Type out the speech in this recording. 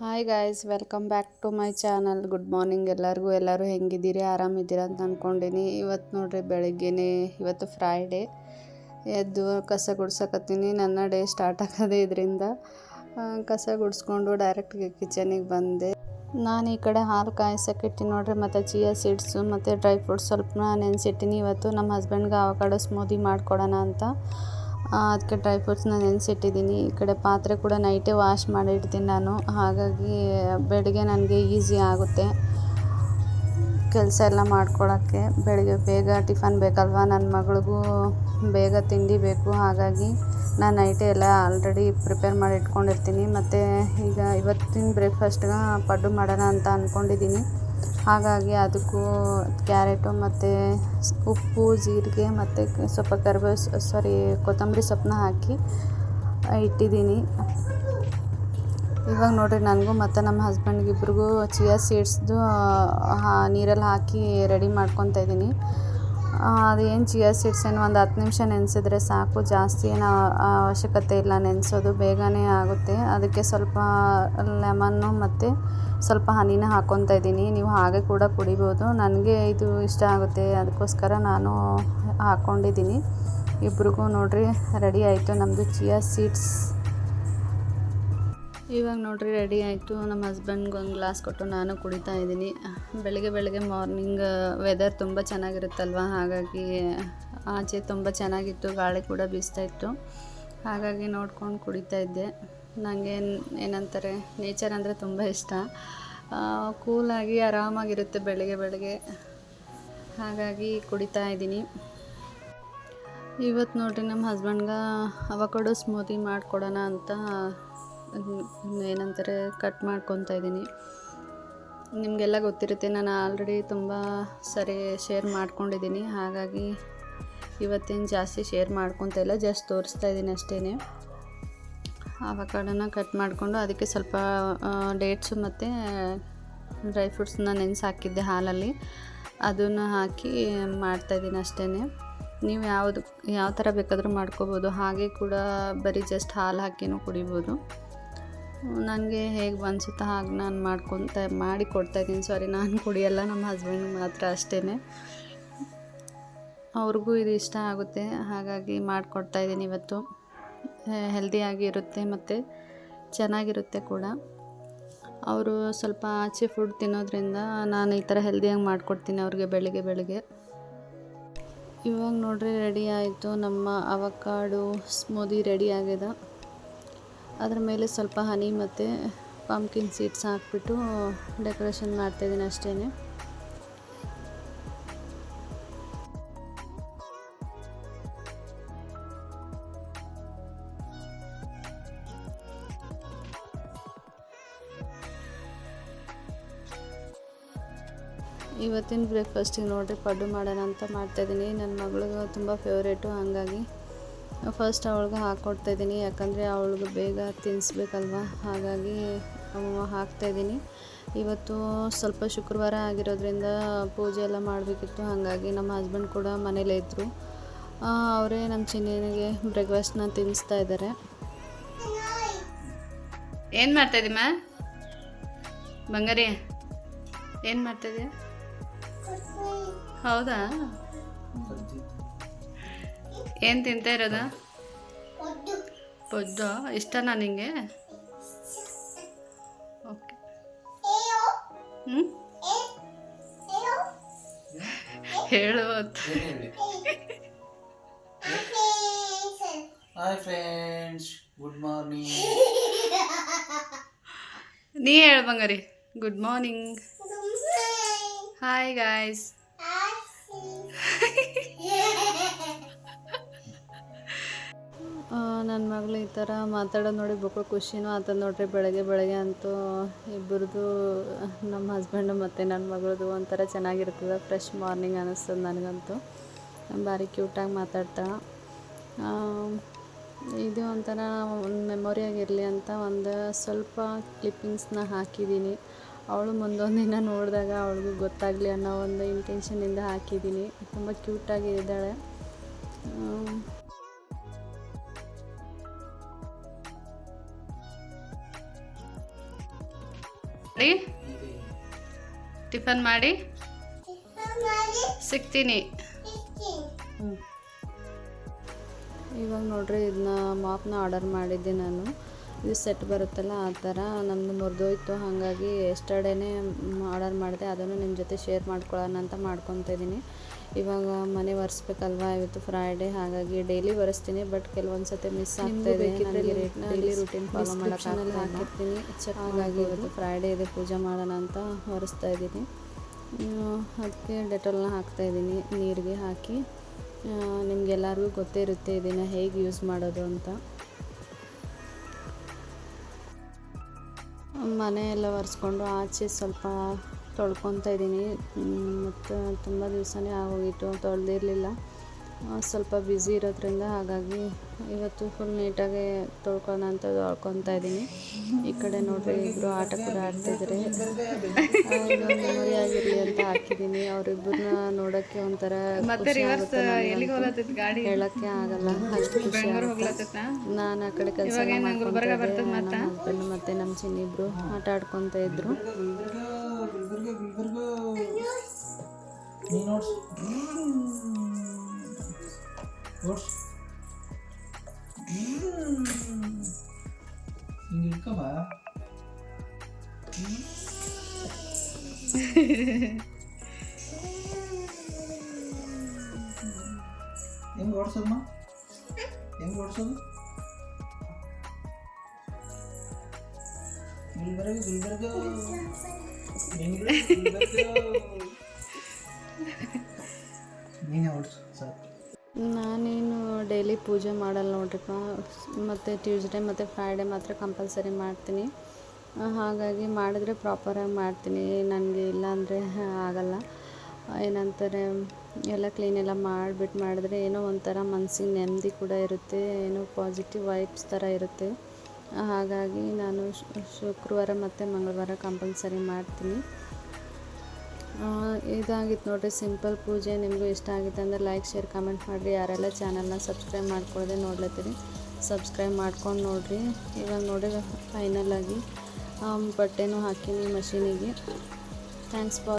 Hi guys welcome back to my channel good morning ಎಲ್ಲರಿಗೂ. ಎಲ್ಲರೂ ಹೆಂಗಿದ್ದೀರಿ? ಆರಾಮಿದ್ದೀರಾ ಅಂತ ಅಂದ್ಕೊಂಡಿನಿ ಇವತ್ತು ನೋಡ್ರಿ ಬೆಳಗ್ಗೆನೇ, ಇವತ್ತು ಫ್ರೈಡೇ ಎದ್ದು ಕಸ ಗುಡ್ಸಕತ್ತೀನಿ. ನನ್ನ ಡೇ ಸ್ಟಾರ್ಟ್ ಆಗೋದೇ ಇದರಿಂದ ಕಸ ಗುಡಿಸ್ಕೊಂಡು ಡೈರೆಕ್ಟ್ಗೆ ಕಿಚನಿಗೆ ಬಂದೆ. ನಾನು ಈ ಕಡೆ ಹಾಲು ಕಾಯಿಸೋಕ್ಕಿಟ್ಟಿನಿ ನೋಡ್ರಿ, ಮತ್ತು ಚಿಯಾ ಸೀಡ್ಸು ಮತ್ತು ಡ್ರೈ ಫ್ರೂಟ್ಸ್ ಸ್ವಲ್ಪ ನೆನೆಸಿಟ್ಟಿನಿ. ಇವತ್ತು ನಮ್ಮ ಹಸ್ಬೆಂಡ್ಗೆ ಅವಕಾಡೋ ಸ್ಮೂದಿ ಮಾಡಿಕೊಡೋಣ ಅಂತ. ಅದಕ್ಕೆ ಡ್ರೈ ಫ್ರೂಟ್ಸ್ನ ನೆನೆಸಿಟ್ಟಿದ್ದೀನಿ. ಈ ಕಡೆ ಪಾತ್ರೆ ಕೂಡ ನೈಟೇ ವಾಶ್ ಮಾಡಿ ಇಡ್ತೀನಿ ನಾನು. ಹಾಗಾಗಿ ಬೆಳಗ್ಗೆ ನನಗೆ ಈಸಿ ಆಗುತ್ತೆ ಕೆಲಸ ಎಲ್ಲ ಮಾಡ್ಕೊಳ್ಳೋಕ್ಕೆ ಬೆಳಗ್ಗೆ ಬೇಗ ಟಿಫನ್ ಬೇಕಲ್ವ? ನನ್ನ ಮಗಳಿಗೂ ಬೇಗ ತಿಂಡಿ ಬೇಕು. ಹಾಗಾಗಿ ನಾನು ನೈಟೇ ಎಲ್ಲ ಆಲ್ರೆಡಿ ಪ್ರಿಪೇರ್ ಮಾಡಿ ಇಟ್ಕೊಂಡಿರ್ತೀನಿ ಮತ್ತು ಈಗ ಇವತ್ತಿನ ಬ್ರೇಕ್ಫಾಸ್ಟ್ಗೆ ಪಡ್ಡು ಮಾಡೋಣ ಅಂತ ಅಂದ್ಕೊಂಡಿದ್ದೀನಿ ಹಾಗಾಗಿ ಅದಕ್ಕೂ ಕ್ಯಾರೆಟು ಮತ್ತು ಉಪ್ಪು, ಜೀರಿಗೆ ಮತ್ತು ಸ್ವಲ್ಪ ಕರಿಬೇವು ಸಾರಿ ಕೊತ್ತಂಬರಿ ಸೊಪ್ಪನ್ನ ಹಾಕಿ ಇಟ್ಟಿದ್ದೀನಿ. ಇವಾಗ ನೋಡಿರಿ ನನಗೂ ಮತ್ತು ನಮ್ಮ ಹಸ್ಬೆಂಡ್ಗೆ ಇಬ್ರಿಗೂ ಚಿಯಾ ಸೀಡ್ಸ್ದು ನೀರಲ್ಲಿ ಹಾಕಿ ರೆಡಿ ಮಾಡ್ಕೊತಾ ಇದ್ದೀನಿ. ಅದೇನು ಚಿಯಾ ಸೀಡ್ಸ್ ಏನು ಒಂದು ಹತ್ತು ನಿಮಿಷ ನೆನೆಸಿದ್ರೆ ಸಾಕು. ಜಾಸ್ತಿ ಏನು ಅವಶ್ಯಕತೆ ಇಲ್ಲ ನೆನೆಸೋದು. ಬೇಗನೆ ಆಗುತ್ತೆ. ಅದಕ್ಕೆ ಸ್ವಲ್ಪ ಲೆಮನ್ನು ಮತ್ತು ಸ್ವಲ್ಪ ಹನಿನ ಹಾಕ್ಕೊತಾ ಇದ್ದೀನಿ. ನೀವು ಹಾಗೆ ಕೂಡ ಕುಡಿಬೋದು. ನನಗೆ ಇದು ಇಷ್ಟ ಆಗುತ್ತೆ. ಅದಕ್ಕೋಸ್ಕರ ನಾನು ಹಾಕ್ಕೊಂಡಿದ್ದೀನಿ ಇಬ್ರಿಗೂ ನೋಡಿರಿ, ರೆಡಿ ಆಯಿತು ನಮ್ಮದು ಚಿಯಾ ಸೀಡ್ಸ್ ಇವಾಗ ನೋಡಿರಿ ರೆಡಿ ಆಯಿತು. ನಮ್ಮ ಹಸ್ಬೆಂಡ್ಗೆ ಒಂದು ಗ್ಲಾಸ್ ಕೊಟ್ಟು ನಾನು ಕುಡಿತಾ ಇದ್ದೀನಿ. ಬೆಳಗ್ಗೆ ಬೆಳಗ್ಗೆ ಮಾರ್ನಿಂಗ್ ವೆದರ್ ತುಂಬ ಚೆನ್ನಾಗಿರುತ್ತಲ್ವ? ಹಾಗಾಗಿ, ಆಚೆ ತುಂಬ ಚೆನ್ನಾಗಿತ್ತು. ಗಾಳಿ ಕೂಡ ಬೀಸ್ತಾ ಇತ್ತು. ಹಾಗಾಗಿ ನೋಡ್ಕೊಂಡು ಕುಡಿತಾ ಇದ್ದೆ. ನನಗೆ ಏನಂತಾರೆ ನೇಚರ್ ಅಂದರೆ ತುಂಬ ಇಷ್ಟ. ಕೂಲಾಗಿ ಆರಾಮಾಗಿರುತ್ತೆ ಬೆಳಗ್ಗೆ ಬೆಳಗ್ಗೆ. ಹಾಗಾಗಿ ಕುಡಿತಾ ಇದ್ದೀನಿ. ಇವತ್ತು ನೋಡಿರಿ ನಮ್ಮ ಹಸ್ಬೆಂಡ್ಗೆ ಅವಕಾಡೋ ಸ್ಮೂತಿ ಮಾಡಿಕೊಡೋಣ ಅಂತ ಏನಂತಾರೆ ಕಟ್ ಮಾಡ್ಕೊತಾ ಇದ್ದೀನಿ. ನಿಮಗೆಲ್ಲ ಗೊತ್ತಿರುತ್ತೆ, ನಾನು ಆಲ್ರೆಡಿ ತುಂಬ ಸರಿ ಶೇರ್ ಮಾಡ್ಕೊಂಡಿದ್ದೀನಿ. ಹಾಗಾಗಿ ಇವತ್ತೇನು ಜಾಸ್ತಿ ಶೇರ್ ಮಾಡ್ಕೊತಾ ಇಲ್ಲ ಜಸ್ಟ್ ತೋರಿಸ್ತಾ ಇದ್ದೀನಿ ಅಷ್ಟೇ ಆವಕಾಡನ ಕಟ್ ಮಾಡಿಕೊಂಡು ಅದಕ್ಕೆ ಸ್ವಲ್ಪ ಡೇಟ್ಸು ಮತ್ತು ಡ್ರೈ ಫ್ರೂಟ್ಸನ್ನ ನೆನೆಸಿ ಹಾಕಿದ್ದೆ ಹಾಲಲ್ಲಿ. ಅದನ್ನು ಹಾಕಿ ಮಾಡ್ತಾಯಿದ್ದೀನಿ ಅಷ್ಟೇ ನೀವು ಯಾವುದು, ಯಾವ ಥರ ಬೇಕಾದರೂ ಮಾಡ್ಕೋಬೋದು. ಹಾಗೆ ಕೂಡ ಬರೀ ಜಸ್ಟ್ ಹಾಲು ಹಾಕಿನೂ ಕುಡಿಬೋದು. ನನಗೆ ಹೇಗೆ ಅನಿಸುತ್ತೋ ಹಾಗೆ ನಾನು ಮಾಡ್ಕೊತ ಮಾಡಿ ಕೊಡ್ತಾಯಿದ್ದೀನಿ ಸಾರಿ ನಾನು ಕುಡಿಯಲ್ಲ, ನಮ್ಮ ಹಸ್ಬೆಂಡ್ ಮಾತ್ರ ಅಷ್ಟೇ ಅವ್ರಿಗೂ ಇದು ಇಷ್ಟ ಆಗುತ್ತೆ, ಹಾಗಾಗಿ ಮಾಡಿಕೊಡ್ತಾಯಿದ್ದೀನಿ ಇವತ್ತು. ಹೆಲ್ದಿಯಾಗಿ ಇರುತ್ತೆ ಮತ್ತು ಚೆನ್ನಾಗಿರುತ್ತೆ ಕೂಡ. ಅವರು ಸ್ವಲ್ಪ ಆಚೆ ಫುಡ್ ತಿನ್ನೋದ್ರಿಂದ ನಾನು ಈ ಥರ ಹೆಲ್ದಿಯಾಗಿ ಮಾಡಿಕೊಡ್ತೀನಿ ಅವ್ರಿಗೆ ಬೆಳಿಗ್ಗೆ ಬೆಳಿಗ್ಗೆ. ಇವಾಗ ನೋಡ್ರಿ ರೆಡಿ ಆಯಿತು, ನಮ್ಮ ಅವಕಾಡು ಸ್ಮೂದಿ ರೆಡಿ ಆಗಿದೆ. ಅದ್ರ ಮೇಲೆ ಸ್ವಲ್ಪ ಹನಿ ಮತ್ತು ಪಂಪ್ಕಿನ್ ಸೀಡ್ಸ್ ಹಾಕ್ಬಿಟ್ಟು ಡೆಕೋರೇಷನ್ ಮಾಡ್ತಾಯಿದ್ದೀನಿ ಅಷ್ಟೇ ಇವತ್ತಿನ ಬ್ರೇಕ್ಫಾಸ್ಟಿಗೆ ನೋಡಿರಿ ಪಡ್ಡು ಮಾಡೋಣ ಅಂತ ಮಾಡ್ತಾಯಿದ್ದೀನಿ ನನ್ನ ಮಗಳಿಗೂ ತುಂಬ ಫೇವ್ರೇಟು ಹಾಗಾಗಿ. ಫಸ್ಟ್ ಅವಳಿಗೆ ಹಾಕ್ಕೊಡ್ತಾಯಿದ್ದೀನಿ ಯಾಕಂದರೆ ಅವಳಿಗೆ ಬೇಗ ತಿನ್ನಿಸ್ಬೇಕಲ್ವ ಹಾಗಾಗಿ ಹಾಕ್ತಾಯಿದ್ದೀನಿ ಇವತ್ತು ಸ್ವಲ್ಪ ಶುಕ್ರವಾರ ಆಗಿರೋದ್ರಿಂದ ಪೂಜೆ ಎಲ್ಲ ಮಾಡಬೇಕಿತ್ತು. ಹಾಗಾಗಿ ನಮ್ಮ ಹಸ್ಬೆಂಡ್ ಕೂಡ ಮನೇಲೇ ಇದ್ದರು ಅವರೇ ನಮ್ಮ ಚಿನ್ನಿಗೆ ಬ್ರೇಕ್ಫಾಸ್ಟ್ನ ತಿನ್ನಿಸ್ತಾ ಇದ್ದಾರೆ. ಏನು ಮಾಡ್ತಾಯಿದ್ದೀಮ್ಮ ಬಂಗಾರಿ, ಏನು ಮಾಡ್ತಾಯಿದ್ದೀಯ ಹೌದಾ? ಏನು ತಿಂತಾ ಇರೋದ? ಪೊದ್ದು ಇಷ್ಟನಾ ನಿಂಗೆ? ಓಕೆ. ಹ್ಞೂ ಹೇಳು ಹಾಯ್ ಫ್ರೆಂಡ್ಸ್ ಗುಡ್ ಮಾರ್ನಿಂಗ್ ನೀ ಹೇಳ ಬಂಗಾರಿ. ಗುಡ್ ಮಾರ್ನಿಂಗ್ ಹಾಯ್ ಗಾಯ್ಸ್ ನನ್ನ ಮಗಳು ಈ ಥರ ಮಾತಾಡೋದು ನೋಡಿ ಬಕ್ಕಳು ಖುಷಿನೂ ಆತದ ನೋಡ್ರಿ. ಬೆಳಗ್ಗೆ ಬೆಳಗ್ಗೆ ಅಂತೂ ಇಬ್ಬರದು ನಮ್ಮ ಹಸ್ಬೆಂಡು ಮತ್ತು ನನ್ನ ಮಗಳದು ಒಂಥರ ಚೆನ್ನಾಗಿರ್ತದೆ ಫ್ರೆಶ್ ಮಾರ್ನಿಂಗ್ ಅನ್ನಿಸ್ತದೆ ನನಗಂತೂ. ಭಾರಿ ಕ್ಯೂಟಾಗಿ ಮಾತಾಡ್ತಾಳೆ ಇದು ಒಂಥರ ಮೆಮೊರಿ ಆಗಿರಲಿ ಅಂತ ಒಂದು ಸ್ವಲ್ಪ ಕ್ಲಿಪ್ಪಿಂಗ್ಸ್ನ ಹಾಕಿದ್ದೀನಿ ಅವಳು ಮುಂದೊಂದು ದಿನ ನೋಡಿದಾಗ ಅವಳಿಗೂ ಗೊತ್ತಾಗಲಿ ಅನ್ನೋ ಒಂದು ಇಂಟೆನ್ಷನಿಂದ ಹಾಕಿದ್ದೀನಿ ತುಂಬ ಕ್ಯೂಟಾಗಿ ಮಾಡಿ. ಟಿಫನ್ ಮಾಡಿ. ಸಿಗ್ತೀನಿ. ಇವಾಗ ನೋಡ್ರಿ ಇದನ್ನ ಮಾಪ್ನ ಆರ್ಡರ್ ಮಾಡಿದ್ದೆ ನಾನು. ಇದು ಸೆಟ್ ಬರುತ್ತಲ್ಲ ಆ ಥರ. ನಮ್ಮದು ಮುರಿದೋಯ್ತು. ಹಾಗಾಗಿ ಎಸ್ಟರ್ಡೇನೆ ಆರ್ಡರ್ ಮಾಡಿದೆ. ಅದನ್ನು ನಿಮ್ಮ ಜೊತೆ ಶೇರ್ ಮಾಡ್ಕೊಳ್ಳೋಣ ಅಂತ ಮಾಡ್ಕೊತಾ ಇದ್ದೀನಿ ಇವಾಗ ಮನೆ ಒರೆಸ್ಬೇಕಲ್ವಾ? ಇವತ್ತು ಫ್ರೈಡೇ ಹಾಗಾಗಿ ಡೈಲಿ ಒರೆಸ್ತೀನಿ ಬಟ್ ಕೆಲವೊಂದು ಸತಿ ಮಿಸ್ ಆಗ್ತಾ ಇದೆ. ನನಗೆ ಡೈಲಿ ರುಟೀನ್ ಫಾಲೋ ಮಾಡೋಕ್ಕಾಗಲ್ಲ ಹಾಕಿರ್ತೀನಿ. ಹಾಗಾಗಿ ಇವತ್ತು ಫ್ರೈಡೇ ಇದೆ ಪೂಜೆ ಮಾಡೋಣ ಅಂತ ಒರೆಸ್ತಾ ಇದ್ದೀನಿ. ಅದಕ್ಕೆ ಡೆಟಾಲ್ನ ಹಾಕ್ತಾ ಇದ್ದೀನಿ ನೀರಿಗೆ ಹಾಕಿ. ನಿಮಗೆಲ್ಲರಿಗೂ ಗೊತ್ತೇ ಇರುತ್ತೆ ಇದನ್ನು ಹೇಗೆ ಯೂಸ್ ಮಾಡೋದು ಅಂತ. ಮನೆ ಎಲ್ಲ ಒರೆಸ್ಕೊಂಡು ಆಚೆ ಸ್ವಲ್ಪ ತೊಳ್ಕೊತಾ ಇದ್ದೀನಿ. ಮತ್ತು ತುಂಬ ದಿವಸನೇ ಆಗೋಗಿತ್ತು ತೊಳೆದಿರಲಿಲ್ಲ ಸ್ವಲ್ಪ ಬ್ಯುಸಿ ಇರೋದ್ರಿಂದ ಹಾಗಾಗಿ ಇವತ್ತು ಫುಲ್ ನೀಟಾಗಿ ತೊಳ್ಕೊಳ್ಳೋಣ ಅಂತ ತೊಳ್ಕೊತಾ ಇದ್ದೀನಿ. ಈ ಕಡೆ ನೋಡ್ರಿ ಇಬ್ಬರು ಆಟ ಕೂಡ ಆಡ್ತಿದ್ರೆ. ಮೆಮೊರಿ ಆಗಿರಲಿ ಅಂತ ಹಾಕಿದ್ದೀನಿ. ಅವರಿಬ್ಬರನ್ನ ನೋಡೋಕ್ಕೆ ಒಂಥರ ಹೇಳೋಕ್ಕೆ ಆಗಲ್ಲ. ಅಷ್ಟು ಖುಷಿ ನಾನು ಆ ಕಡೆ ಕೆಲಸ ಹಸ್ಬೆಂಡ್ ಮತ್ತೆ ನಮ್ಮ ಚಿನ್ನಿಬ್ರು ಆಟ ಆಡ್ಕೊತ ಇದ್ರು. ಗುಲ್ಬರ್ಗ ಗುಲ್ಬರ್ಗ ನೀ ನೋಡ್ಸ್ ನೋಡ್ಸ್ ಹಿಂಗೆ ಇಟ್ಕೊಬ ಹೆಂಗೆ ಓಡಿಸೋದಮ್ಮ ಹೆಂಗೆ ಓಡಿಸೋದು ಗುಲ್ಬರ್ಗ ಗುಲ್ಬರ್ಗ ನಾನೇನು ಡೈಲಿ ಪೂಜೆ ಮಾಡಲ್ಲ ನೋಡ್ರಿಪ್ಪ ಮತ್ತು ಟ್ಯೂಸ್ಡೇ ಮತ್ತು ಫ್ರೈಡೇ ಮಾತ್ರ ಕಂಪಲ್ಸರಿ ಮಾಡ್ತೀನಿ. ಹಾಗಾಗಿ ಮಾಡಿದ್ರೆ ಪ್ರಾಪರಾಗಿ ಮಾಡ್ತೀನಿ. ನನಗೆ ಇಲ್ಲಾಂದರೆ ಆಗಲ್ಲ. ಏನಂತಾರೆ, ಎಲ್ಲ ಕ್ಲೀನ್ ಎಲ್ಲ ಮಾಡಿಬಿಟ್ಟು ಮಾಡಿದ್ರೆ ಏನೋ ಒಂಥರ ಮನ್ಸಿಗೆ ನೆಮ್ಮದಿ ಕೂಡ ಇರುತ್ತೆ. ಏನೋ ಪಾಸಿಟಿವ್ ವೈಬ್ಸ್ ಥರ ಇರುತ್ತೆ. ಹಾಗಾಗಿ ನಾನು ಶುಕ್ರವಾರ ಮತ್ತು ಮಂಗಳವಾರ ಕಂಪಲ್ಸರಿ ಮಾಡ್ತೀನಿ. ಇದಾಗಿತ್ತು ನೋಡಿರಿ ಸಿಂಪಲ್ ಪೂಜೆ. ನಿಮಗೂ ಇಷ್ಟ ಆಗಿತ್ತು ಅಂದರೆ ಲೈಕ್, ಶೇರ್, ಕಮೆಂಟ್ ಮಾಡಿರಿ. ಯಾರೆಲ್ಲ ಚಾನಲ್ನ ಸಬ್ಸ್ಕ್ರೈಬ್ ಮಾಡ್ಕೊಳ್ಳದೆ ನೋಡ್ಲತ್ತೀರಿ, ಸಬ್ಸ್ಕ್ರೈಬ್ ಮಾಡ್ಕೊಂಡು ನೋಡಿರಿ. ಇವಾಗ ನೋಡಿ ಫೈನಲ್ ಆಗಿ ಬಟ್ಟೆನೂ ಹಾಕೀನಿ ಮಷೀನಿಗೆ. Thanks for